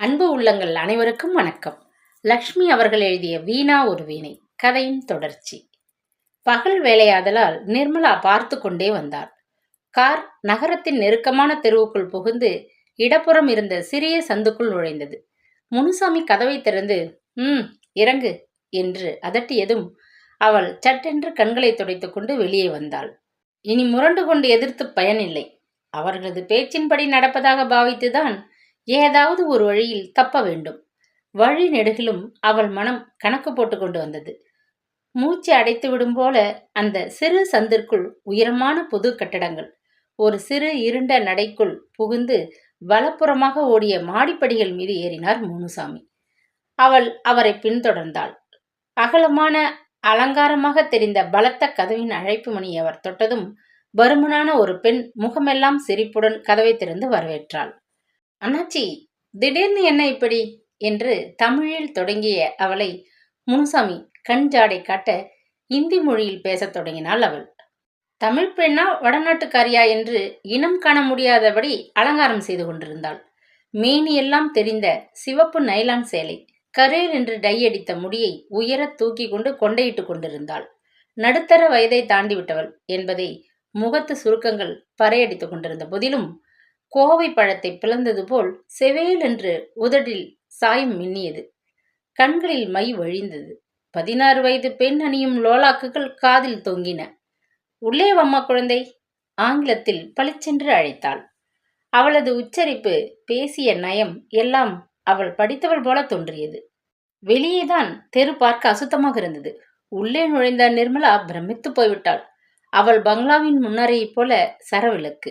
அன்பு உள்ளங்கள் அனைவருக்கும் வணக்கம். லக்ஷ்மி அவர்கள் எழுதிய வீணா ஒரு வீணை கதையின் தொடர்ச்சி. பகல் வேலையாதலால் நிர்மலா பார்த்து கொண்டே வந்தார் கார் நகரத்தின் நெருக்கமான தெருவுக்குள் புகுந்து இடப்புறம் இருந்த சிறிய சந்துக்குள் நுழைந்தது. முனுசாமி கதவை திறந்து ம் இறங்கு என்று அதட்டியதும் அவள் சட்டென்று கண்களை துடைத்துக்கொண்டு வெளியே வந்தாள். இனி முரண்டு கொண்டு எதிர்த்து பயனில்லை. அவர்களது பேச்சின்படி நடப்பதாக பாவித்துதான் ஏதாவது ஒரு வழியில் தப்ப வேண்டும். வழி நெடுகிலும் அவள் மனம் கணக்கு போட்டு கொண்டு வந்தது. மூச்சு அடைத்து விடும் போல அந்த சிறு சந்திற்குள் உயரமான புது கட்டடங்கள் ஒரு சிறு இருண்ட நடைக்குள் புகுந்து வலப்புறமாக ஓடிய மாடிப்படிகள் மீது ஏறினார் முனுசாமி. அவள் அவரை பின்தொடர்ந்தாள். அகலமான அலங்காரமாக தெரிந்த பலத்த கதவின் அழைப்பு மணி அவர் தொட்டதும் பருமனான ஒரு பெண் முகமெல்லாம் சிரிப்புடன் கதவை திறந்து வரவேற்றாள். அண்ணாச்சி திடீர்னு என்ன இப்படி? என்று தமிழில் தொடங்கிய அவளை முனுசாமி கண் ஜாடை காட்ட இந்தி மொழியில் பேசத் தொடங்கினாள் அவள். தமிழ் பெண்ணா வடநாட்டுக்காரியா? என்று இனம் காண முடியாதபடி அலங்காரம் செய்து கொண்டிருந்தாள். மேனியெல்லாம் தெரிந்த சிவப்பு நைலான் சேலை கரேல் என்று டை அடித்த முடியை உயர தூக்கி கொண்டு கொண்டையிட்டு கொண்டிருந்தாள். நடுத்தர வயதை தாண்டிவிட்டவள் என்பதை முகத்து சுருக்கங்கள் பறையடித்துக் கொண்டிருந்த போதிலும் கோவை பழத்தை பிளந்தது போல் செவேல் என்று உதடில் சாயம் மின்னியது. கண்களில் மை வழிந்தது. பதினாறு வயது பெண் அணியும் லோலாக்குகள் காதில் தொங்கின. உள்ளே வம்மா குழந்தை ஆங்கிலத்தில் பளிச்சென்று அழைத்தாள். அவளது உச்சரிப்பு பேசிய நயம் எல்லாம் அவள் படித்தவள் போல தோன்றியது. வெளியேதான் தெரு பார்க்க அசுத்தமாக இருந்தது. உள்ளே நுழைந்த நிர்மலா பிரமித்து போய்விட்டாள். அவள் பங்களாவின் முன்னரையைப் போல சரவிளக்கு.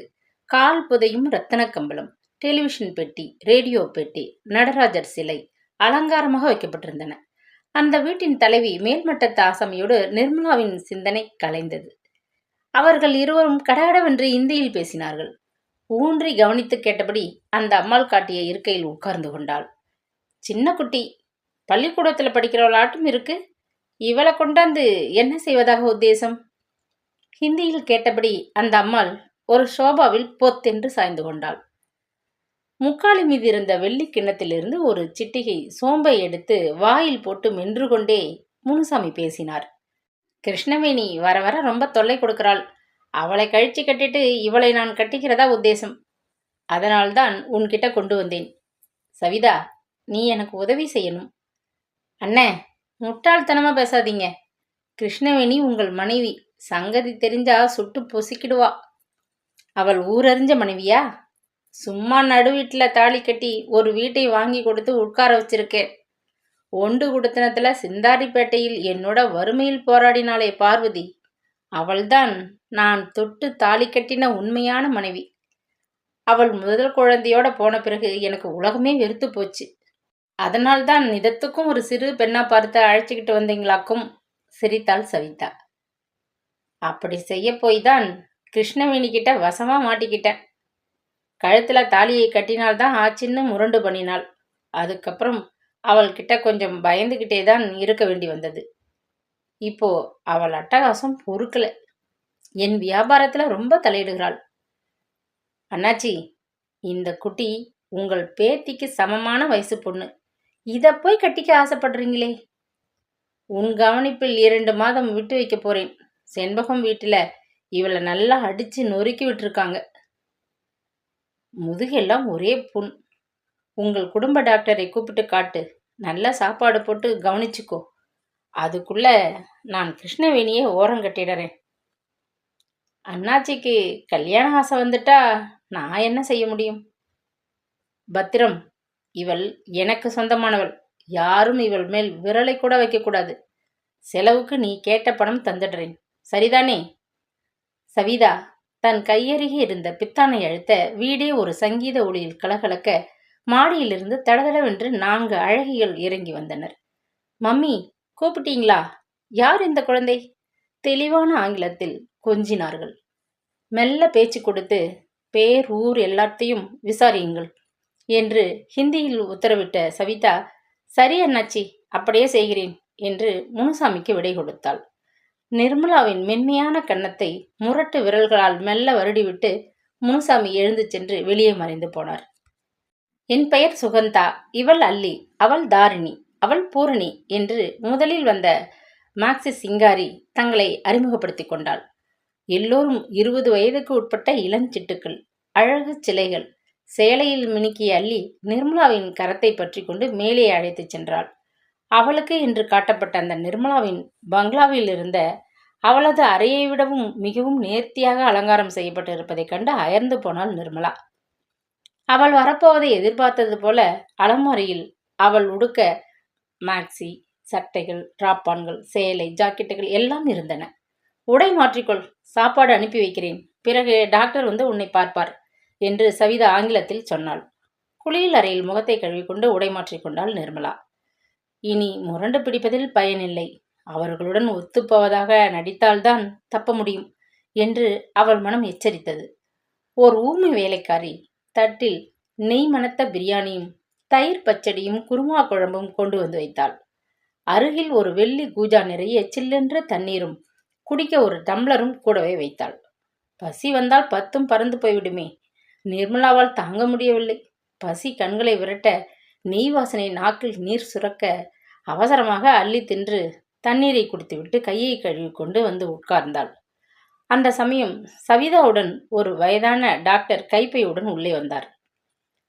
கால் புதையும் ரத்தன கம்பளம் டெலிவிஷன் பெட்டி ரேடியோ பெட்டி நடராஜர் சிலை அலங்காரமாக வைக்கப்பட்டிருந்தன. அந்த வீட்டின் தலைவி மேல்மட்டத்து ஆசாமியோடு நிர்மலாவின் சிந்தனை கலைந்தது. அவர்கள் இருவரும் கடகடவென்று இந்தியில் பேசினார்கள். ஊன்றி கவனித்து கேட்டபடி அந்த அம்மாள் காட்டிய இருக்கையில் உட்கார்ந்து கொண்டாள். சின்ன குட்டி பள்ளிக்கூடத்தில் படிக்கிறவளாட்டும் இருக்கு. இவளை கொண்டாந்து என்ன செய்வதாக உத்தேசம்? ஹிந்தியில் கேட்டபடி அந்த அம்மாள் ஒரு சோபாவில் பொத்தென்று சாய்ந்து கொண்டாள். முக்காலி மீது இருந்த வெள்ளி கிண்ணத்திலிருந்து ஒரு சிட்டிகை சோம்பை எடுத்து வாயில் போட்டு மென்று கொண்டே முனுசாமி பேசினார். கிருஷ்ணவேணி வர வர ரொம்ப தொல்லை கொடுக்கிறாள். அவளை கழிச்சு கட்டிட்டு இவளை நான் கட்டிக்கிறதா உத்தேசம்? அதனால்தான் உன்கிட்ட கொண்டு வந்தேன். சவிதா நீ எனக்கு உதவி செய்யணும். அண்ணே முட்டாள்தனமா பேசாதீங்க. கிருஷ்ணவேணி உங்கள் மனைவி. சங்கதி தெரிஞ்சா சுட்டு பொசிக்கிடுவா. அவள் ஊரறிஞ்ச மனைவியா? சும்மா நடு வீட்டில் தாலி கட்டி ஒரு வீட்டை வாங்கி கொடுத்து உட்கார வச்சிருக்கேன். ஒண்டு குடுத்தனத்துல சிந்தாரிப்பேட்டையில் என்னோட வறுமையில் போராடினாலே பார்வதி. அவள்தான் நான் தொட்டு தாலி கட்டின உண்மையான மனைவி. அவள் முதல் குழந்தையோட போன பிறகு எனக்கு உலகமே வெறுத்து போச்சு. அதனால்தான் நிதத்துக்கும் ஒரு சிறு பெண்ணா பார்த்து அழைச்சிக்கிட்டு வந்தீங்களாக்கும் சிரித்தாள் சவிதா. அப்படி செய்ய போய் தான் கிருஷ்ணவேணி கிட்ட மாட்டிக்கிட்டேன். கழுத்தில் தாலியை கட்டினால்தான் ஆச்சின்னு முரண்டு பண்ணினாள். அதுக்கப்புறம் அவள்கிட்ட கொஞ்சம் பயந்துகிட்டே தான் இருக்க வேண்டி வந்தது. இப்போ அவள் அட்டகாசம் பொறுக்கல. என் வியாபாரத்தில் ரொம்ப தலையிடுகிறாள். அண்ணாச்சி இந்த குட்டி உங்கள் பேத்திக்கு சமமான வயசு பொண்ணு. இதை போய் கட்டிக்க ஆசைப்படுறீங்களே? உன் கவனிப்பில் இரண்டு மாதம் விட்டு வைக்க போறேன். செண்பகம் வீட்டில் இவளை நல்லா அடித்து நொறுக்கி விட்டுருக்காங்க. முதுகெல்லாம் ஒரே புண். உங்கள் குடும்ப டாக்டரை கூப்பிட்டு காட்டு. நல்லா சாப்பாடு போட்டு கவனிச்சுக்கோ. அதுக்குள்ளே நான் கிருஷ்ணவேணியை ஓரம் கட்டிடுறேன். அண்ணாச்சிக்கு கல்யாண ஆசை வந்துட்டா நான் என்ன செய்ய முடியும்? பத்திரம் இவள் எனக்கு சொந்தமானவள். யாரும் இவள் மேல் விரலை கூட வைக்கக்கூடாது. செலவுக்கு நீ கேட்ட பணம் தந்துடுறேன். சரிதானே? சவிதா தன் கையருகே இருந்த பித்தானை அழுத்த வீடே ஒரு சங்கீத ஒளியில் கலகலக்க மாடியிலிருந்து தடதடவென்று நான்கு அழகிகள் இறங்கி வந்தனர். மம்மி கூப்பிட்டீங்களா? யார் இந்த குழந்தை? தெளிவான ஆங்கிலத்தில் கொஞ்சினார்கள். மெல்ல பேச்சு கொடுத்து பேர் ஊர் எல்லாத்தையும் விசாரியுங்கள் என்று ஹிந்தியில் உத்தரவிட்ட சவிதா சரி அண்ணாச்சி அப்படியே செய்கிறேன் என்று முனுசாமிக்கு விடை கொடுத்தாள். நிர்மலாவின் மென்மையான கன்னத்தை முரட்டு விரல்களால் மெல்ல வருடிவிட்டு முனுசாமி எழுந்து சென்று வெளியே மறைந்து போனார். என் பெயர் சுகந்தா இவள் அல்லி அவள் தாரிணி அவள் பூரணி என்று முதலில் வந்த மாக்சி சிங்காரி தங்களை அறிமுகப்படுத்திக் கொண்டாள். எல்லோரும் இருபது வயதுக்கு உட்பட்ட இளஞ்சிட்டுக்கள் அழகு சிலைகள் சேலையில் மினுக்கிய அள்ளி நிர்மலாவின் கரத்தை பற்றி கொண்டு மேலே அழைத்துச் சென்றாள். அவளுக்கு என்று காட்டப்பட்ட அந்த நிர்மலாவின் பங்களாவில் இருந்த அவளது அறையை விடவும் மிகவும் நேர்த்தியாக அலங்காரம் செய்யப்பட்டு இருப்பதைக் கண்டு அயர்ந்து போனாள் நிர்மலா. அவள் வரப்போவதை எதிர்பார்த்தது போல அலமாரியில் அவள் உடுக்க மேக்சி சட்டைகள் டிராப்பான்கள் சேலை ஜாக்கெட்டுகள் எல்லாம் இருந்தன. உடை மாற்றிக்கொள் சாப்பாடு அனுப்பி வைக்கிறேன். பிறகு டாக்டர் வந்து உன்னை பார்ப்பார் என்று சவிதா ஆங்கிலத்தில் சொன்னாள். குளியல் அறையில் முகத்தை கழுவிக்கொண்டு உடை மாற்றிக்கொண்டாள் நிர்மலா. இனி முரண்டு பிடிப்பதில் பயனில்லை. அவர்களுடன் ஒத்துப்போவதாக நடித்தால்தான் தப்ப முடியும் என்று அவள் மனம் எச்சரித்தது. ஓர் ஊமை வேலைக்காரி தட்டில் நெய் மணத்த பிரியாணியும் தயிர் பச்சடியும் குருமா குழம்பும் கொண்டு வந்து வைத்தாள். அருகில் ஒரு வெள்ளி கூஜா நிறைய சில்லென்ற தண்ணீரும் குடிக்க ஒரு டம்ளரும் கூடவே வைத்தாள். பசி வந்தால் பத்தும் பறந்து போய்விடுமே. நிர்மலாவால் தாங்க முடியவில்லை. பசி கண்களை விரட்ட நெய் வாசனை நாக்கில் நீர் சுரக்க அவசரமாக அள்ளி தின்று தண்ணீரை குடித்துவிட்டு கையை கழுவி கொண்டு வந்து உட்கார்ந்தாள். அந்த சமயம் சவிதாவுடன் ஒரு வயதான டாக்டர் கைப்பையுடன் உள்ளே வந்தார்.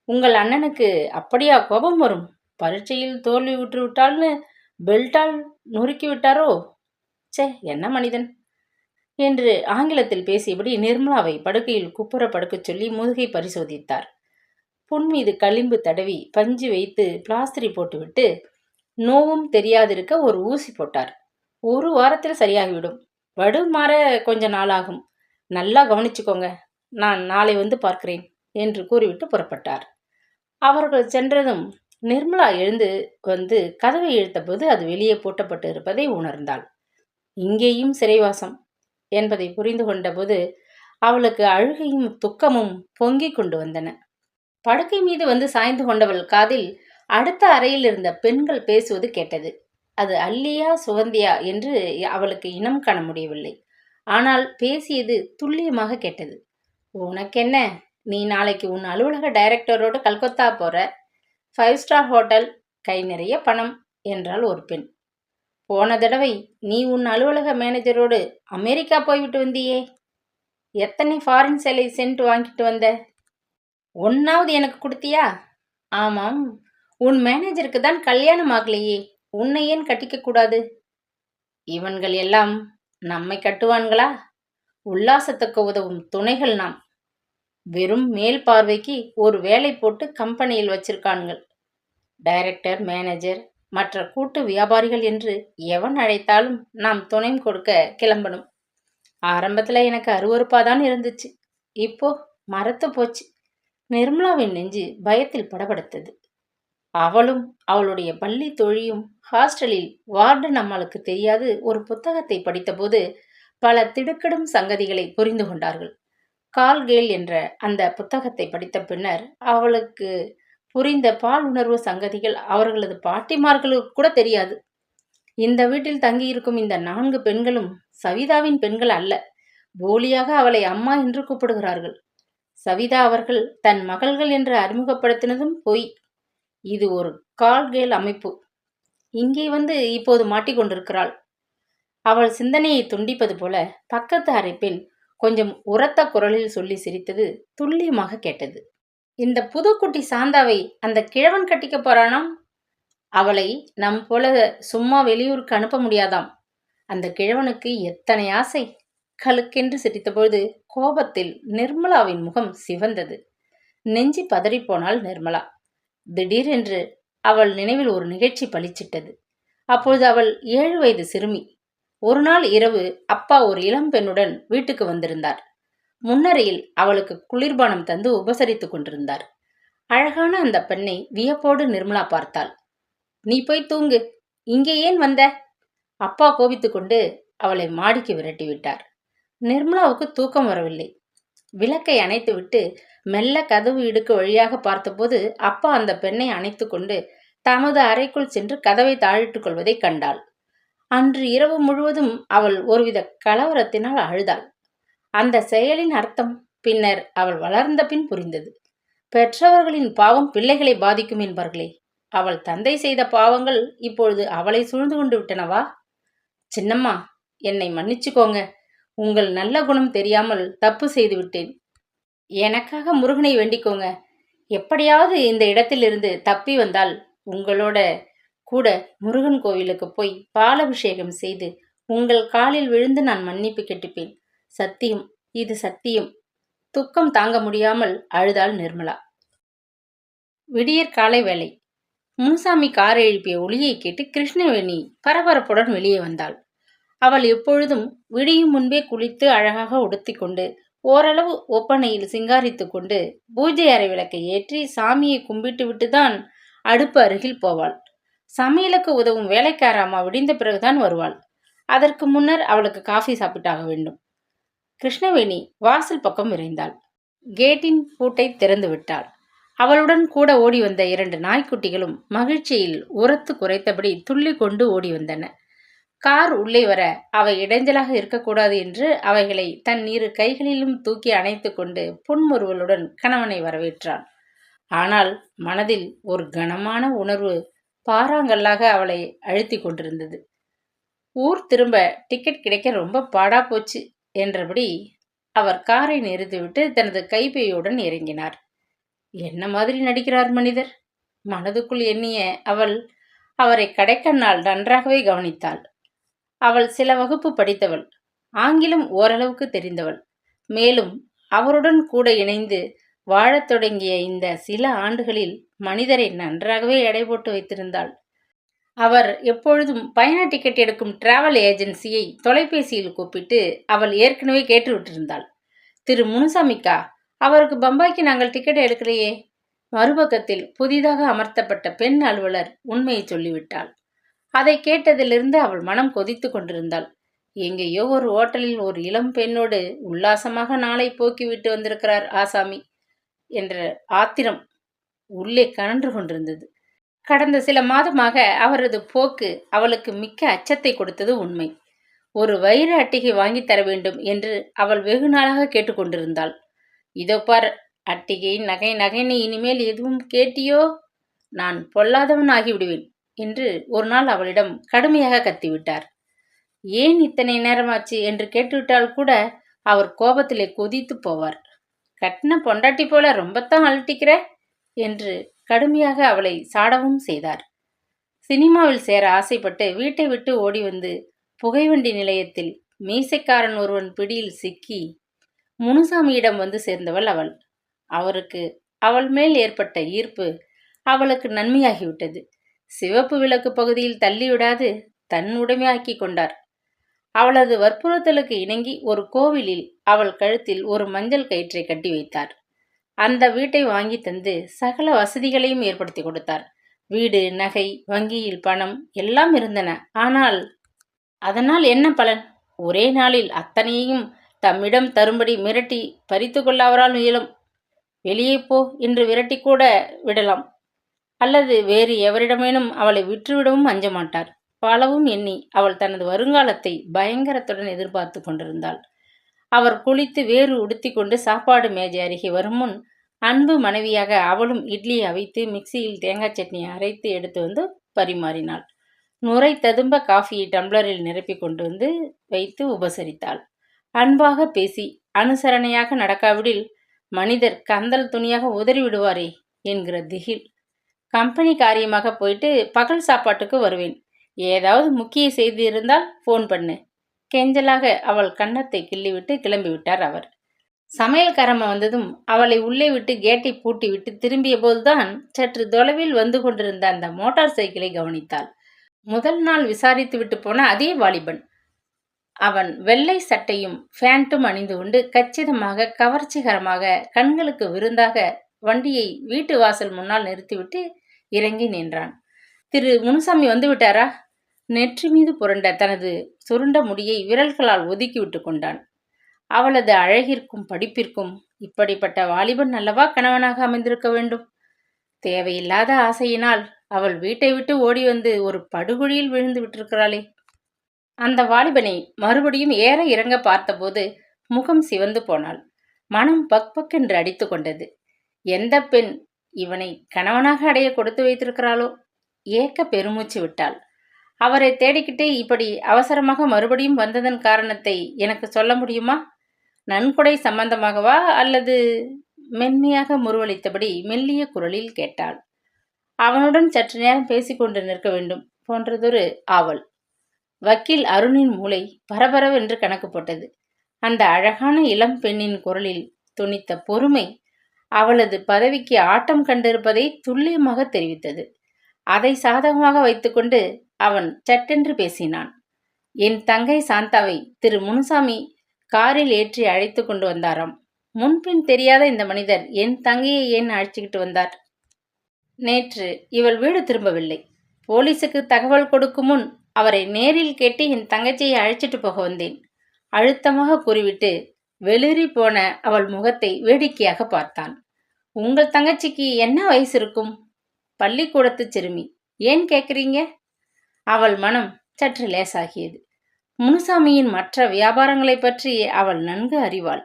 உங்கள் அண்ணனுக்கு அப்படியா கோபம் வரும்? பரீட்சையில் தோல்வி விட்டு விட்டால்னு பெல்ட்டால் நொறுக்கி விட்டாரோ சே என்ன மனிதன்? என்று ஆங்கிலத்தில் பேசியபடி நிர்மலாவை படுக்கையில் குப்புற படுக்கச் சொல்லி முதுகை பரிசோதித்தார். புண் மீது களிம்பு தடவி பஞ்சு வைத்து பிளாஸ்திரி போட்டுவிட்டு நோவும் தெரியாதிருக்க ஒரு ஊசி போட்டார். ஒரு வாரத்தில் சரியாகிவிடும். வடு மாற கொஞ்ச நாளாகும். நல்லா கவனிச்சுக்கோங்க. நான் நாளை வந்து பார்க்கிறேன் என்று கூறிவிட்டு புறப்பட்டார். அவர்கள் சென்றதும் நிர்மலா எழுந்து வந்து கதவை இழுத்தபோது அது வெளியே பூட்டப்பட்டு இருப்பதை உணர்ந்தாள். இங்கேயும் சிறைவாசம் என்பதை புரிந்து கொண்டபோது அவளுக்கு அழுகையும் துக்கமும் பொங்கிக் கொண்டு வந்தன. படுக்கை மீது வந்து சாய்ந்து கொண்டவள் காதில் அடுத்த அறையில் இருந்த பெண்கள் பேசுவது கேட்டது. அது அல்லியா சுகந்தியா என்று அவளுக்கு இனம் காண முடியவில்லை. ஆனால் பேசியது துல்லியமாக கேட்டது. உனக்கென்ன? நீ நாளைக்கு உன் அலுவலக டைரக்டரோடு கல்கத்தா போற. ஃபைவ் ஸ்டார் ஹோட்டல் கை நிறைய பணம் என்றால் ஒரு பெண். போன தடவை நீ உன் அலுவலக மேனேஜரோடு அமெரிக்கா போய்விட்டு வந்தியே. எத்தனை ஃபாரின் சேலை சென்ட் வாங்கிட்டு வந்த? ஒன்னாவது எனக்கு கொடுத்தியா? ஆமாம். உன் மேனேஜருக்கு தான் கல்யாணம் ஆகலையே. உன்னை ஏன் கட்டிக்க கூடாது? இவன்கள் எல்லாம் நம்மை கட்டுவான்களா? உல்லாசத்துக்கு உதவும் துணைகள் நாம். வெறும் மேல் பார்வைக்கு ஒரு வேலை போட்டு கம்பெனியில் வச்சிருக்கான்கள். டைரக்டர் மேனேஜர் மற்ற கூட்டு வியாபாரிகள் என்று எவன் அழைத்தாலும் நாம் துணையும் கொடுக்க கிளம்பணும். ஆரம்பத்தில் எனக்கு அருவறுப்பாக தான் இருந்துச்சு. இப்போ மறத்து போச்சு. நிர்மலாவின் நெஞ்சு பயத்தில் படபடுத்தது. அவளும் அவளுடைய பள்ளி தொழியும் ஹாஸ்டலில் வார்டன் அம்மாளுக்கு தெரியாது ஒரு புத்தகத்தை படித்தபோது பல திடுக்கிடும் சங்கதிகளை புரிந்து கொண்டார்கள். கால்கேல் என்ற அந்த புத்தகத்தை படித்த பின்னர் அவளுக்கு புரிந்த பால் உணர்வு சங்கதிகள் அவர்களது பாட்டிமார்களுக்கு கூட தெரியாது. இந்த வீட்டில் தங்கியிருக்கும் இந்த நான்கு பெண்களும் சவிதாவின் பெண்கள் அல்ல. போலியாக அவளை அம்மா என்று கூப்பிடுகிறார்கள். சவிதா அவர்கள் தன் மகள்கள் என்று அறிமுகப்படுத்தினதும் பொய். இது ஒரு கால்கேல் அமைப்பு. இங்கே வந்து இப்போது மாட்டிக்கொண்டிருக்கிறாள். அவள் சிந்தனையை துண்டிப்பது போல பக்கத்து அரைப்பில் கொஞ்சம் உரத்த குரலில் சொல்லி சிரித்தது துல்லியமாக கேட்டது. இந்த புதுக்குட்டி சாந்தாவை அந்த கிழவன் கட்டிக்க போறானாம்? அவளை நம் போல சும்மா வெளியூருக்கு அனுப்ப முடியாதாம்? அந்த கிழவனுக்கு எத்தனை ஆசை? கலுக்கென்று சிரித்தபொழுது கோபத்தில் நிர்மலாவின் முகம் சிவந்தது. நெஞ்சி பதறிப்போனாள் நிர்மலா. திடீரென்று அவள் நினைவில் ஒரு நிகழ்ச்சி பளிச்சிட்டது. அப்பொழுது அவள் ஏழு வயது சிறுமி. ஒரு நாள் இரவு அப்பா ஒரு இளம்பெண்ணுடன் வீட்டுக்கு வந்திருந்தார். முன்னரையில் அவளுக்கு குளிர்பானம் தந்து உபசரித்துக் கொண்டிருந்தார். அழகான அந்த பெண்ணை வியப்போடு நிர்மலா பார்த்தாள். நீ போய் தூங்கு. இங்கே ஏன் வந்த? அப்பா கோபித்துக்கொண்டு அவளை மாடிக்கு விரட்டிவிட்டார். நிர்மலாவுக்கு தூக்கம் வரவில்லை. விளக்கை அணைத்துவிட்டு மெல்ல கதவு இடுக்கு வழியாக பார்த்தபோது அப்பா அந்த பெண்ணை அணைத்து கொண்டு தமது அறைக்குள் சென்று கதவை தாழிட்டுக் கொள்வதை கண்டாள். அன்று இரவு முழுவதும் அவள் ஒருவித கலவரத்தினால் அழுதாள். அந்த செயலின் அர்த்தம் பின்னர் அவள் வளர்ந்த பின் புரிந்தது. பெற்றவர்களின் பாவம் பிள்ளைகளை பாதிக்கும் என்பார்களே அவள் தந்தை செய்த பாவங்கள் இப்பொழுது அவளை சூழ்ந்து கொண்டு விட்டனவா? சின்னம்மா என்னை மன்னிச்சுக்கோங்க. உங்கள் நல்ல குணம் தெரியாமல் தப்பு செய்துவிட்டேன் எனக்காக முருகனை வேண்டிக்கோங்க. எப்படியாவது இந்த இடத்திலிருந்து தப்பி வந்தால் உங்களோட கூட முருகன் கோவிலுக்கு போய் பாலபிஷேகம் செய்து உங்கள் காலில் விழுந்து நான் மன்னிப்பு கெட்டுப்பேன். சத்தியம் இது சத்தியம். துக்கம் தாங்க முடியாமல் அழுதாள் நிர்மலா. விடியற் காலை வேலை முனுசாமி கார் எழுப்பிய ஒளியை கேட்டு கிருஷ்ணவேணி பரபரப்புடன் வெளியே வந்தாள். அவள் எப்பொழுதும் விடியும் முன்பே குளித்து அழகாக உடுத்தி கொண்டு ஓரளவு ஒப்பனையில் சிங்காரித்து கொண்டு பூஜை அறை விளக்கை ஏற்றி சாமியை கும்பிட்டு விட்டுதான் அடுப்பு அருகில் போவாள். சமையலுக்கு உதவும் வேலைக்கார அம்மா விடிந்த பிறகுதான் வருவாள். அதற்கு முன்னர் அவளுக்கு காஃபி சாப்பிட்டாக வேண்டும். கிருஷ்ணவேணி வாசல் பக்கம் விரைந்தாள். கேட்டின் பூட்டை திறந்து விட்டாள். அவளுடன் கூட ஓடி வந்த இரண்டு நாய்க்குட்டிகளும் மகிழ்ச்சியில் உரத்து குறைத்தபடி துள்ளி கொண்டு ஓடி வந்தன. கார் உள்ளே வர. அவை இடைஞ்சலாக இருக்கக்கூடாது என்று அவைகளை தன் இரு கைகளிலும் தூக்கி அணைத்து கொண்டு புன்முறுவலுடன் கணவனை வரவேற்றான். ஆனால் மனதில் ஒரு கனமான உணர்வு பாறாங்கல்லாக அவளை அழுத்தி கொண்டிருந்தது. ஊர் திரும்ப டிக்கெட் கிடைக்க ரொம்ப பாடா போச்சு என்றபடி அவர் காரை நிறுத்திவிட்டு தனது கைப்பையுடன் இறங்கினார். என்ன மாதிரி நடிக்கிறார் மனிதர்? மனதுக்குள் எண்ணிய அவள் அவரை கடைக்கண்ணால் நன்றாகவே கவனித்தாள். அவள் சில வகுப்பு படித்தவள். ஆங்கிலம் ஓரளவுக்கு தெரிந்தவள். மேலும் அவருடன் கூட இணைந்து வாழத் தொடங்கிய இந்த சில ஆண்டுகளில் மனிதரை நன்றாகவே எடை போட்டு வைத்திருந்தாள். அவர் எப்பொழுதும் பயண டிக்கெட் எடுக்கும் டிராவல் ஏஜென்சியை தொலைபேசியில் கூப்பிட்டு அவள் ஏற்கனவே கேட்டு விட்டிருந்தாள். திரு. முனுசாமிக்கா அவருக்கு பம்பாய்க்கு நாங்கள் டிக்கெட் எடுக்கலையே. மறுபக்கத்தில் புதிதாக அமர்த்தப்பட்ட பெண் அலுவலர் உண்மையை சொல்லிவிட்டாள். அதை கேட்டதிலிருந்து அவள் மனம் கொதித்து கொண்டிருந்தாள். எங்கேயோ ஒரு ஓட்டலில் ஒரு இளம் பெண்ணோடு உல்லாசமாக நாளை போக்கிவிட்டு வந்திருக்கிறார் ஆசாமி என்ற ஆத்திரம் உள்ளே கனன்று கொண்டிருந்தது. கடந்த சில மாதமாக அவரது போக்கு அவளுக்கு மிக்க அச்சத்தை கொடுத்தது உண்மை. ஒரு வைர அட்டிகை வாங்கி தர வேண்டும் என்று அவள் வெகு நாளாக கேட்டுக்கொண்டிருந்தாள் இதோ பார் அட்டிகை நகை நகைன்னு இனிமேல் எதுவும் கேட்டியோ? நான் பொல்லாதவன் ஆகிவிடுவேன் என்று ஒரு நாள் அவளிடம் கடுமையாக கத்திவிட்டார். ஏன் இத்தனை நேரமாச்சு? என்று கேட்டுவிட்டால் கூட அவர் கோபத்திலே கொதித்து போவார். கட்டின பொண்டாட்டி போல ரொம்பத்தான் அழட்டிக்கிற என்று கடுமையாக அவளை சாடவும் செய்தார். சினிமாவில் சேர ஆசைப்பட்டு வீட்டை விட்டு ஓடி வந்து புகைவண்டி நிலையத்தில் மீசைக்காரன் ஒருவன் பிடியில் சிக்கி முனுசாமியிடம் வந்து சேர்ந்தவள் அவள். அவருக்கு அவள் மேல் ஏற்பட்ட ஈர்ப்பு அவளுக்கு நன்மையாகிவிட்டது. சிவப்பு விளக்கு பகுதியில் தள்ளிவிடாது தன் உடைமையாக்கி கொண்டார். அவளது வற்புறுத்தலுக்கு இணங்கி ஒரு கோவிலில் அவள் கழுத்தில் ஒரு மஞ்சள் கயிற்றை கட்டி வைத்தார். அந்த வீட்டை வாங்கி தந்து சகல வசதிகளையும் ஏற்படுத்தி கொடுத்தார். வீடு நகை வங்கியில் பணம் எல்லாம் இருந்தன. ஆனால் அதனால் என்ன பலன்? ஒரே நாளில் அத்தனையையும் தம்மிடம் தரும்படி மிரட்டி பறித்து கொள்ள அவரால் இயலும் வெளியே போ என்று விரட்டி கூட விடலாம். அல்லது வேறு எவரிடமேனும் அவளை விற்றுவிடவும் அஞ்ச மாட்டார் பலவும் எண்ணி அவள் தனது வருங்காலத்தை பயங்கரத்துடன் எதிர்பார்த்து கொண்டிருந்தாள். அவர் குளித்து வேறு உடுத்தி கொண்டு சாப்பாடு மேஜை அருகே வரும் முன் அன்பு மனைவியாக அவளும் இட்லியை அவித்து மிக்சியில் தேங்காய் சட்னியை அரைத்து எடுத்து வந்து பரிமாறினாள். நுரை ததும்ப காஃபியை டம்ளரில் நிரப்பி கொண்டு வந்து வைத்து உபசரித்தாள். அன்பாக பேசி அனுசரணையாக நடக்காவிடில் மனிதர் கந்தல் துணியாக உதறி விடுவாரே என்கிற திகில் கம்பெனி காரியமாக போயிட்டு பகல் சாப்பாட்டுக்கு வருவேன். ஏதாவது முக்கிய செய்தி இருந்தால் ஃபோன் பண்ணு. கெஞ்சலாக அவள் கன்னத்தை கிள்ளிவிட்டு கிளம்பிவிட்டார் அவர். சமையல்காரம்மா வந்ததும் அவளை உள்ளே விட்டு கேட்டை பூட்டி விட்டு திரும்பிய போதுதான் சற்று தொலைவில் வந்து கொண்டிருந்த அந்த மோட்டார் சைக்கிளை கவனித்தாள். முதல் நாள் விசாரித்து விட்டு போன அதே வாலிபன். அவன் வெள்ளை சட்டையும் ஃபேண்ட்டும் அணிந்து கொண்டு கச்சிதமாக கவர்ச்சிகரமாக கண்களுக்கு விருந்தாக வண்டியை வீட்டு வாசல் முன்னால் நிறுத்திவிட்டு இறங்கி நின்றான். திரு முனுசாமி வந்து விட்டாரா நெற்றி மீது புரண்ட தனது சுருண்ட முடியை விரல்களால் ஒதுக்கி விட்டு கொண்டான். அவளது அழகிற்கும் படிப்பிற்கும் இப்படிப்பட்ட வாலிபன் அல்லவா கணவனாக அமைந்திருக்க வேண்டும்? தேவையில்லாத ஆசையினால் அவள் வீட்டை விட்டு ஓடி வந்து ஒரு படுகொழியில் விழுந்து விட்டிருக்கிறாளே. அந்த வாலிபனை மறுபடியும் ஏற இறங்க பார்த்தபோது முகம் சிவந்து போனாள். மனம் பக் பக் என்று அடித்து கொண்டது. எந்த பெண் இவனை கணவனாக அடைய கொடுத்து வைத்திருக்கிறாளோ? ஏக்க பெருமூச்சு விட்டாள். அவரை தேடிக்கிட்டு இப்படி அவசரமாக மறுபடியும் வந்ததன் காரணத்தை எனக்கு சொல்ல முடியுமா? நன்கொடை சம்பந்தமாகவா? அல்லது மென்மையாக முருவளித்தபடி மெல்லிய குரலில் கேட்டாள். அவனுடன் சற்று நேரம் பேசிக்கொண்டு நிற்க வேண்டும் போன்றதொரு ஆவல். வக்கீல் அருணின் மூளை பரபரவென்று கணக்கு போட்டது. அந்த அழகான இளம் பெண்ணின் குரலில் துணித்த பொறுமை அவளது பதவிக்கு ஆட்டம் கண்டிருப்பதை துல்லியமாக தெரிவித்தது. அதை சாதகமாக வைத்துக்கொண்டு அவன் சட்டென்று பேசினான். என் தங்கை சாந்தாவை திரு முனுசாமி காரில் ஏற்றி அழைத்து கொண்டு வந்தாராம். முன்பின் தெரியாத இந்த மனிதர் என் தங்கையை ஏன் அழைச்சிக்கிட்டு வந்தார்? நேற்று இவள் வீடு திரும்பவில்லை. போலீஸுக்கு தகவல் கொடுக்கும் முன் அவரை நேரில் கேட்டு என் தங்கச்சியை அழைச்சிட்டு போக வந்தேன். அழுத்தமாக கூறிவிட்டு வெளிரி போன அவள் முகத்தை வேடிக்கையாக பார்த்தான். உங்கள் தங்கச்சிக்கு என்ன வயசு இருக்கும்? பள்ளிக்கூடத்து சிறுமி. ஏன் கேட்குறீங்க அவள் மனம் சற்று லேசாகியது. முனுசாமியின் மற்ற வியாபாரங்களை பற்றி அவள் நன்கு அறிவாள்.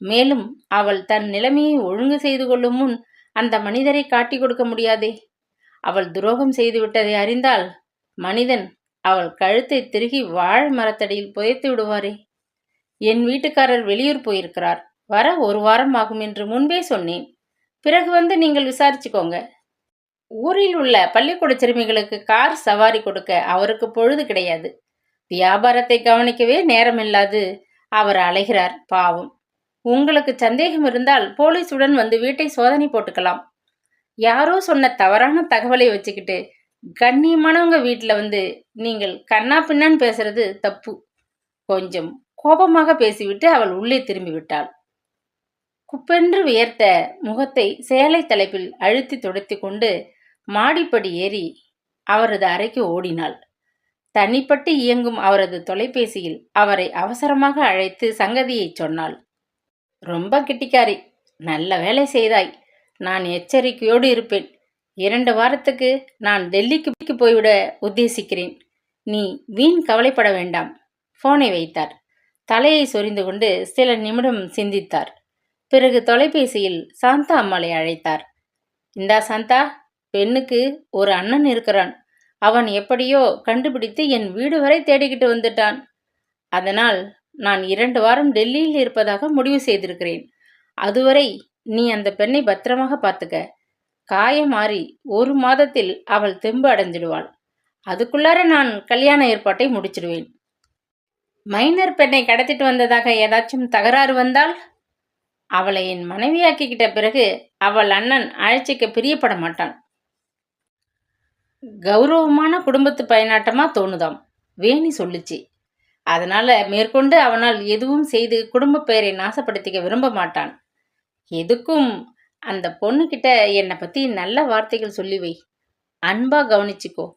மேலும் அவள் தன் நிலைமையை ஒழுங்கு செய்து கொள்ளும் முன் அந்த மனிதரை காட்டிக் கொடுக்க முடியாதே? அவள் துரோகம் செய்துவிட்டதை அறிந்தால் மனிதன் அவள் கழுத்தை திருகி வாழை மரத்தடியில் புதைத்து விடுவாரே? என் வீட்டுக்காரர் வெளியூர் போயிருக்கிறார். வர ஒரு வாரம் ஆகும் என்று முன்பே சொன்னேன். பிறகு வந்து நீங்கள் விசாரிச்சுக்கோங்க. ஊரில் உள்ள பள்ளிக்கூட சிறுமிகளுக்கு கார் சவாரி கொடுக்க அவருக்கு பொழுது கிடையாது. வியாபாரத்தை கவனிக்கவே நேரமில்லாது அவர் அலைகிறார் பாவம். உங்களுக்கு சந்தேகம் இருந்தால் போலீஸுடன் வந்து வீட்டை சோதனை போட்டுக்கலாம். யாரோ சொன்ன தவறான தகவலை வச்சுக்கிட்டு கண்ணியமானவங்க வீட்டில் வந்து நீங்கள் கண்ணா பின்னான்னு பேசுறது தப்பு. கொஞ்சம் கோபமாக பேசிவிட்டு அவள் உள்ளே திரும்பி விட்டாள் குப்பென்று வியர்த்த முகத்தை சேலை தலைப்பில் அழுத்தி துடைத்து கொண்டு மாடிப்படி ஏறி அவரது அறைக்கு ஓடினாள். தனிப்பட்டு இயங்கும் அவரது தொலைபேசியில் அவரை அவசரமாக அழைத்து சங்கதியை சொன்னாள். ரொம்ப கிட்டிக்காரி நல்ல வேலை செய்தாய். நான் எச்சரிக்கையோடு இருப்பேன். இரண்டு வாரத்துக்கு நான் டெல்லிக்கு போய்விட உத்தேசிக்கிறேன். நீ வீண் கவலைப்பட வேண்டாம் போனை வைத்தார். தலையை சொரிந்து கொண்டு சில நிமிடம் சிந்தித்தார். பிறகு தொலைபேசியில் சாந்தா அம்மாளை அழைத்தார். இந்தா சாந்தா பெண்ணுக்கு ஒரு அண்ணன் இருக்கிறான். அவன் எப்படியோ கண்டுபிடித்து என் வீடு வரை தேடிக்கிட்டு வந்துட்டான். அதனால் நான் இரண்டு வாரம் டெல்லியில் இருப்பதாக முடிவு செய்திருக்கிறேன். அதுவரை நீ அந்த பெண்ணை பத்திரமாக பார்த்துக்க. காயம் மாறி ஒரு மாதத்தில் அவள் தெம்பு அடைஞ்சிடுவாள். அதுக்குள்ளார நான் கல்யாண ஏற்பாட்டை முடிச்சிடுவேன். மைனர் பெண்ணை கடத்திட்டு வந்ததாக ஏதாச்சும் தகராறு வந்தால் அவளை என் மனைவியாக்கிக்கிட்ட பிறகு அவள் அண்ணன் அழைச்சிக்க பிரியப்பட மாட்டான். கௌரவமான குடும்பத்து பயனாட்டமா தோணுதாம். வேணி சொல்லுச்சு. அதனால மேற்கொண்டு அவனால் எதுவும் செய்து குடும்ப பெயரை நாசப்படுத்திக்க விரும்ப மாட்டான். எதுக்கும் அந்த பொண்ணுக்கிட்ட என்னை பத்தி நல்ல வார்த்தைகள் சொல்லி வை. அன்பா கவனிச்சுக்கோ.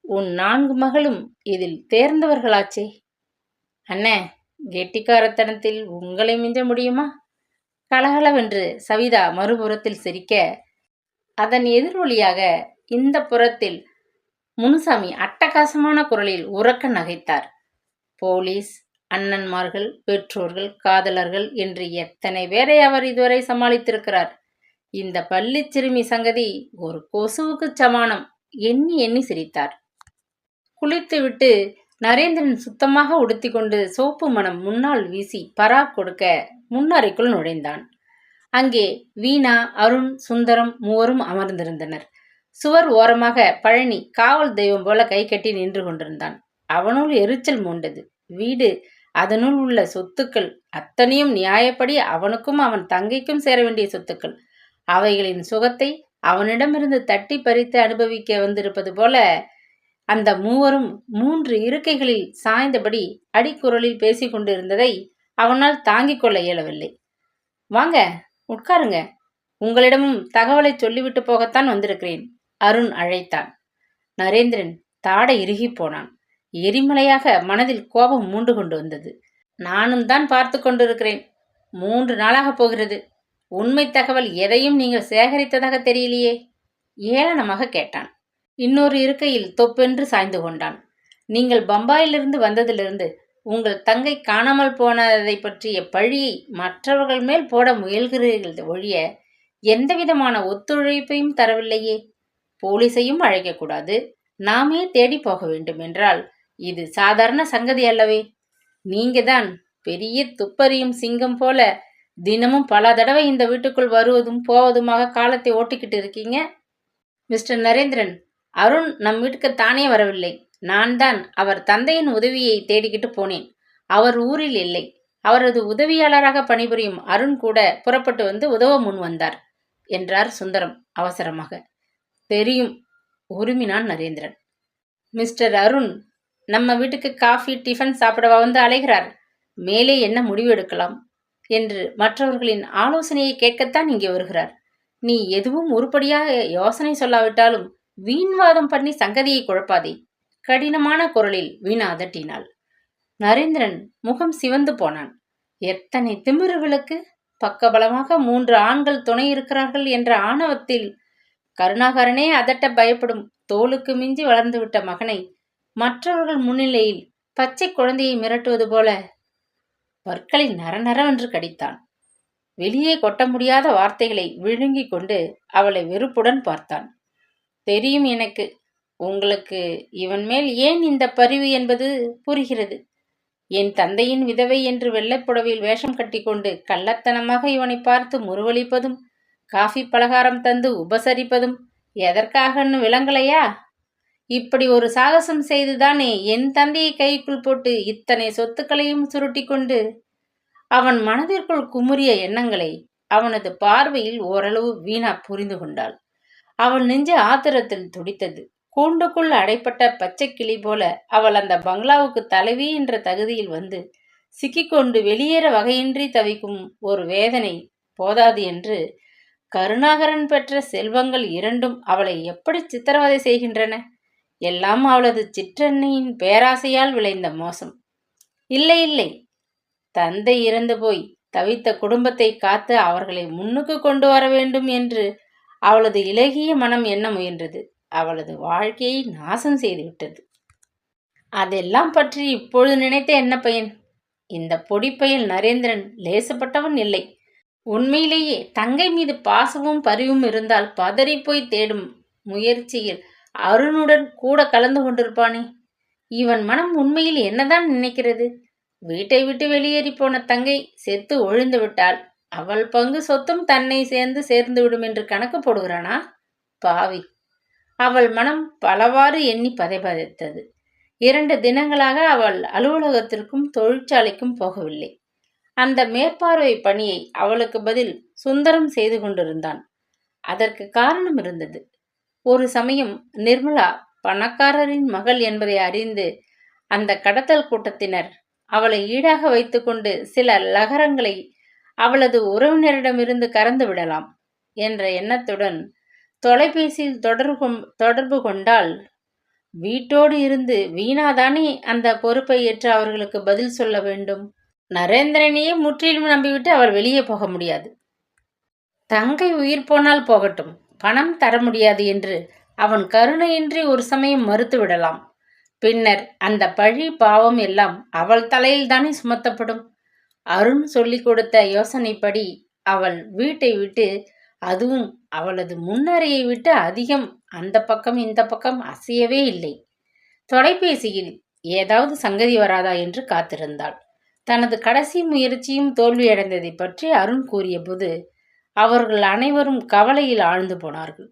உன் நான்கு மகளும் இதில் தேர்ந்தவர்களாச்சே. அண்ணே கெட்டிக்காரத்தனத்தில் உங்களை மிஞ்ச முடியுமா? கலகலவென்று சவிதா மறுபுறத்தில் சிரிக்க அதன் எதிரொலியாக இந்த புறத்தில் முனுசாமி அட்டகாசமான குரலில் உறக்க நகைத்தார். போலீஸ் அண்ணன்மார்கள் பெற்றோர்கள் காதலர்கள் என்று எத்தனை பேரை அவர் இதுவரை சமாளித்திருக்கிறார்? இந்த பள்ளி சிறுமி சங்கதி ஒரு கொசுவுக்கு சமானம் எண்ணி எண்ணி சிரித்தார். குளித்துவிட்டு நரேந்திரன் சுத்தமாக உடுத்தி கொண்டு சோப்பு மனம் முன்னால் வீசி பராக் கொடுக்க முன்னறைக்குள் நுழைந்தான். அங்கே வீணா அருண் சுந்தரம் மூவரும் அமர்ந்திருந்தனர். சுவர் ஓரமாக பழனி காவல் தெய்வம் போல கை கட்டி நின்று கொண்டிருந்தான். அவனுள் எரிச்சல் மூண்டது. வீடு அதனுள் உள்ள சொத்துக்கள் அத்தனையும் நியாயப்படி அவனுக்கும் அவன் தங்கைக்கும் சேர வேண்டிய சொத்துக்கள். அவைகளின் சுகத்தை அவனிடமிருந்து தட்டி பறித்து அனுபவிக்க வந்திருப்பது போல அந்த மூவரும் மூன்று இருக்கைகளில் சாய்ந்தபடி அடிக்குரலில் பேசிக்கொண்டிருந்ததை அவனால் தாங்கிக் கொள்ள இயலவில்லை. வாங்க உட்காருங்க. உங்களிடமும் தகவலை சொல்லிவிட்டு போகத்தான் வந்திருக்கிறேன் அருண் அழைத்தான். நரேந்திரன் தாடை இறுகி போனான். எரிமலையாக மனதில் கோபம் மூண்டு கொண்டு வந்தது. நானும் தான் பார்த்து கொண்டிருக்கிறேன். மூன்று நாளாக போகிறது. உண்மை தகவல் எதையும் நீங்கள் சேகரித்ததாக தெரியலையே ஏளனமாக கேட்டான். இன்னொரு இருக்கையில் தொப்பென்று சாய்ந்து கொண்டான். நீங்கள் பம்பாயிலிருந்து வந்ததிலிருந்து உங்கள் தங்கை காணாமல் போனதை பற்றிய பழியை மற்றவர்கள் மேல் போட முயல்கிறீர்கள் ஒழிய எந்தவிதமான ஒத்துழைப்பையும் தரவில்லையே. போலீஸையும் அழைக்கக்கூடாது. நாமே தேடி போக வேண்டும் என்றால் இது சாதாரண சங்கதி அல்லவே. நீங்க தான் பெரிய துப்பறியும் சிங்கம் போல தினமும் பல தடவை இந்த வீட்டுக்குள் வருவதும் போவதுமாக காலத்தை ஓட்டிக்கிட்டு இருக்கீங்க? மிஸ்டர் நரேந்திரன் அருண் நம் வீட்டுக்கு தானே வரவில்லை. நான் தான் அவர் தந்தையின் உதவியை தேடிக்கிட்டு போனேன். அவர் ஊரில் இல்லை. அவரது உதவியாளராக பணிபுரியும் அருண் கூட புறப்பட்டு வந்து உதவ முன் வந்தார் என்றார் சுந்தரம் அவசரமாக. தெரியும் உருமினான் நரேந்திரன். மிஸ்டர் அருண் நம்ம வீட்டுக்கு காஃபி டிஃபன் சாப்பிடவா வந்து அலைகிறார்? மேலே என்ன முடிவு எடுக்கலாம்? என்று மற்றவர்களின் ஆலோசனையை கேட்கத்தான் இங்கே வருகிறார். நீ எதுவும் உருப்படியாக யோசனை சொல்லாவிட்டாலும் வீண்வாதம் பண்ணி சங்கதியை குழப்பாதே. கடினமான குரலில் வீணா அதட்டினாள். நரேந்திரன் முகம் சிவந்து போனான். எத்தனை திமிருகளுக்கு பக்கபலமாக மூன்று ஆண்கள் துணை இருக்கிறார்கள் என்ற ஆணவத்தில் கருணாகரனே அதட்ட பயப்படும் தோலுக்கு மிஞ்சி வளர்ந்துவிட்ட மகனை மற்றவர்கள் முன்னிலையில் பச்சை குழந்தையை மிரட்டுவது போல பற்களை நரநரவென்று கடித்தான். வெளியே கொட்ட முடியாத வார்த்தைகளை விழுங்கிக் கொண்டு அவளை வெறுப்புடன் பார்த்தான். தெரியும் எனக்கு. உங்களுக்கு இவன் மேல் ஏன் இந்த பரிவு என்பது புரிகிறது? என் தந்தையின் விதவை என்று வெள்ளைப்புடவையில் வேஷம் கட்டிக்கொண்டு கள்ளத்தனமாக இவனை பார்த்து முருவளிப்பதும் காஃபி பலகாரம் தந்து உபசரிப்பதும் எதற்காகன்னு விளங்கலையா? இப்படி ஒரு சாகசம் செய்துதானே என் தந்தையை கைக்குள் போட்டு இத்தனை சொத்துக்களையும் சுருட்டி கொண்டு அவன் மனதிற்குள் குமுறிய எண்ணங்களை அவனது பார்வையில் ஓரளவு வீணா புரிந்து கொண்டாள். அவள் நெஞ்சு ஆத்திரத்தில் துடித்தது. கூண்டுக்குள் அடைப்பட்ட பச்சை கிளி போல அவள் அந்த பங்களாவுக்கு தலைவி என்ற தகுதியில் வந்து சிக்கிக்கொண்டு வெளியேற வகையின்றி தவிக்கும் ஒரு வேதனை போதாது என்று கருணாகரன் பெற்ற செல்வங்கள் இரண்டும் அவளை எப்படி சித்திரவதை செய்கின்றன? எல்லாம் அவளது சிற்றன்னையின் பேராசையால் விளைந்த மோசம். இல்லை இல்லை. தந்தை இறந்து போய் தவித்த குடும்பத்தை காத்து அவர்களை முன்னுக்கு கொண்டு வர வேண்டும் என்று அவளது இலகிய மனம் என்ன முயன்றது? அவளது வாழ்க்கையை நாசம் செய்துவிட்டது அதெல்லாம் பற்றி இப்பொழுது நினைத்த என்ன பையன்? இந்த பொடிப்பையில் நரேந்திரன் லேசப்பட்டவன் இல்லை. உண்மையிலேயே தங்கை மீது பாசமும் பரிவும் இருந்தால் பதறி போய் தேடும் முயற்சியில் அருணுடன் கூட கலந்து கொண்டிருப்பானே. இவன் மனம் உண்மையில் என்னதான் நினைக்கிறது? வீட்டை விட்டு வெளியேறி போன தங்கை செத்து ஒழிந்து விட்டால் அவள் பங்கு சொத்தும் தன்னை சேர்ந்து சேர்ந்து விடும் என்று கணக்கு போடுகிறானா? பாவி. அவள் மனம் பலவாறு எண்ணி பதைபதைத்தது. இரண்டு தினங்களாக அவள் அலுவலகத்திற்கும் தொழிற்சாலைக்கும் போகவில்லை. அந்த மேற்பார்வை பணியை அவளுக்கு பதில் சுந்தரம் செய்து கொண்டிருந்தான். அதற்கு காரணம் இருந்தது. ஒரு சமயம் நிர்மலா பணக்காரரின் மகள் என்பதை அறிந்து அந்த கடத்தல் கூட்டத்தினர் அவளை ஈடாக வைத்துக்கொண்டு சில லகரங்களை அவளது உறவினரிடமிருந்து கறந்து விடலாம் என்ற எண்ணத்துடன் தொலைபேசியில் தொடர்பு தொடர்பு கொண்டால் வீட்டோடு இருந்து வீணாதானே அந்த பொறுப்பை ஏற்று அவர்களுக்கு பதில் சொல்ல வேண்டும்? நரேந்திரனையே முற்றிலும் நம்பிவிட்டு அவள் வெளியே போக முடியாது. தங்கை உயிர் போனால் போகட்டும். பணம் தர முடியாது என்று அவன் கருணையின்றி ஒரு சமயம் மறுத்து விடலாம். பின்னர் அந்த பழி பாவம் எல்லாம் அவள் தலையில் தானே சுமத்தப்படும்? அருண் சொல்லிக் கொடுத்த யோசனைப்படி அவள் வீட்டை விட்டு அதுவும் அவளது முன்னறையை விட்டு அதிகம். அந்த பக்கம் இந்த பக்கம் அசையவே இல்லை. தொலைபேசியில் ஏதாவது சங்கதி வராதா? என்று காத்திருந்தாள். தனது கடைசி முயற்சியும் தோல்வியடைந்ததை பற்றி அருண் கூறியபோது அவர்கள் அனைவரும் கவலையில் ஆழ்ந்து போனார்கள்.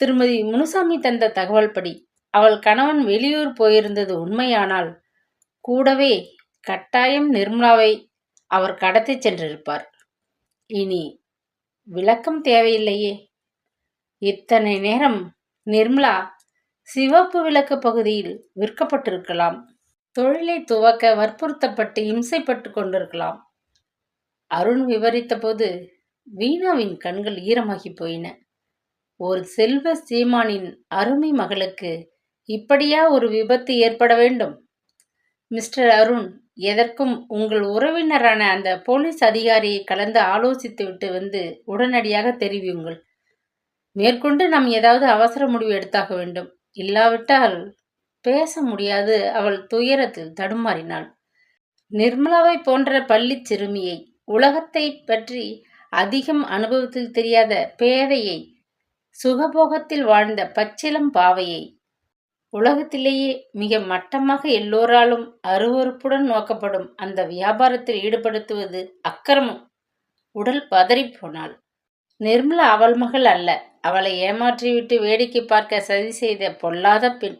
திருமதி முனுசாமி தந்த தகவல் படி அவள் கணவன் வெளியூர் போயிருந்தது உண்மையானால் கூடவே கட்டாயம் நிர்மலாவை அவர் கடத்திச் சென்றிருப்பார். இனி விளக்கம் தேவையில்லையே. இத்தனை நேரம் நிர்மலா சிவப்பு விளக்கு பகுதியில் விற்கப்பட்டிருக்கலாம். தொழிலை துவக்க வற்புறுத்தப்பட்டு இம்சைப்பட்டு கொண்டிருக்கலாம். அருண் விவரித்தபோது வீணாவின் கண்கள் ஈரமாகி போயின. ஒரு செல்வ சீமானின் அருமை மகளுக்கு இப்படியா ஒரு விபத்து ஏற்பட வேண்டும்? மிஸ்டர் அருண் எதற்கும் உங்கள் உறவினரான அந்த போலீஸ் அதிகாரியை கலந்து ஆலோசித்துவிட்டு வந்து உடனடியாக தெரிவியுங்கள். மேற்கொண்டு நாம் ஏதாவது அவசர முடிவு எடுத்தாக வேண்டும். இல்லாவிட்டால் பேச முடியாது. அவள் துயரத்தில் தடுமாறினாள். நிர்மலாவை போன்ற பள்ளி சிறுமியை உலகத்தை பற்றி அதிகம் அனுபவத்தில் தெரியாத பேதையை சுகபோகத்தில் வாழ்ந்த பச்சிலம் பாவையை உலகத்திலேயே மிக மட்டமாக எல்லோராலும் அருவருப்புடன் நோக்கப்படும் அந்த வியாபாரத்தில் ஈடுபடுத்துவது அக்கிரமம். உடல் பதறிப்போனாள். நிர்மலா அவள் மகள் அல்ல. அவளை ஏமாற்றிவிட்டு வேடிக்கை பார்க்க சதி செய்த பொல்லாத பெண்.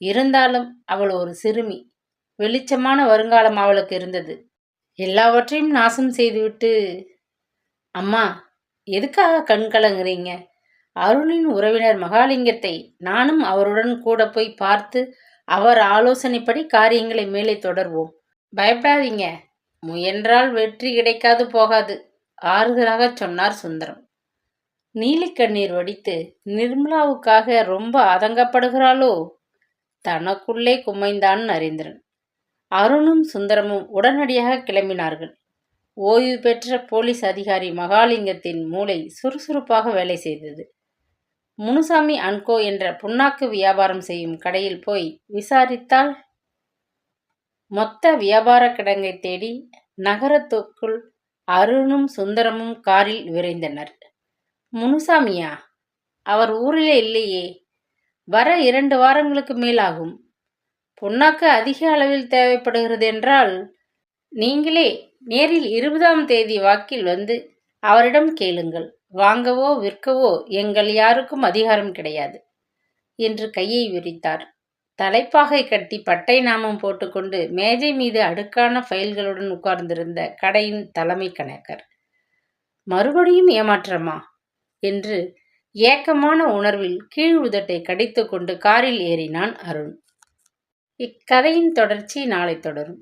இருந்தாலும் அவள் ஒரு சிறுமி. வெளிச்சமான வருங்காலம் அவளுக்கு இருந்தது. எல்லாவற்றையும் நாசம் செய்துவிட்டு அம்மா எதுக்காக கண் கலங்குறீங்க? அருணின் உறவினர் மகாலிங்கத்தை நானும் அவருடன் கூட போய் பார்த்து அவர் ஆலோசனைப்படி காரியங்களை மேலே தொடர்வோம். பயப்படாதீங்க. முயன்றால் வெற்றி கிடைக்காது போகாது. ஆறுதலாக சொன்னார் சுந்தரம். நீலிக்கண்ணீர் வடித்து நிர்மலாவுக்காக ரொம்ப அதங்கப்படுகிறாளோ தனக்குள்ளே குமைந்தான் நரேந்திரன். அருணும் சுந்தரமும் உடனடியாக கிளம்பினார்கள். ஓய்வு பெற்ற போலீஸ் அதிகாரி மகாலிங்கத்தின் மூளை சுறுசுறுப்பாக வேலை செய்தது. முனுசாமி அன்கோ என்ற புண்ணாக்கு வியாபாரம் செய்யும் கடையில் போய் விசாரித்தால் மொத்த வியாபார கிடங்கை தேடி நகரத்துக்குள் அருணும் சுந்தரமும் காரில் விரைந்தனர். முனுசாமியா? அவர் ஊரிலே இல்லையே. வர இரண்டு வாரங்களுக்கு மேலாகும். புண்ணாக்கு அதிக அளவில் தேவைப்படுகிறது என்றால் நீங்களே நேரில் இருபதாம் தேதி வாக்கில் வந்து அவரிடம் கேளுங்கள். வாங்கவோ விற்கவோ எங்கள் யாருக்கும் அதிகாரம் கிடையாது. என்று கையை விரித்தார். தலைப்பாகை கட்டி பட்டை நாமம் போட்டுக்கொண்டு மேஜை மீது அடுக்கான ஃபைல்களுடன் உட்கார்ந்திருந்த கடையின் தலைமை கணக்கர் மறுபடியும் ஏமாற்றமா? என்று ஏக்கமான உணர்வில் கீழ் உதட்டை கடித்துக்கொண்டு காரில் ஏறினான் அருண். இக்கதையின் தொடர்ச்சி நாளை தொடரும்.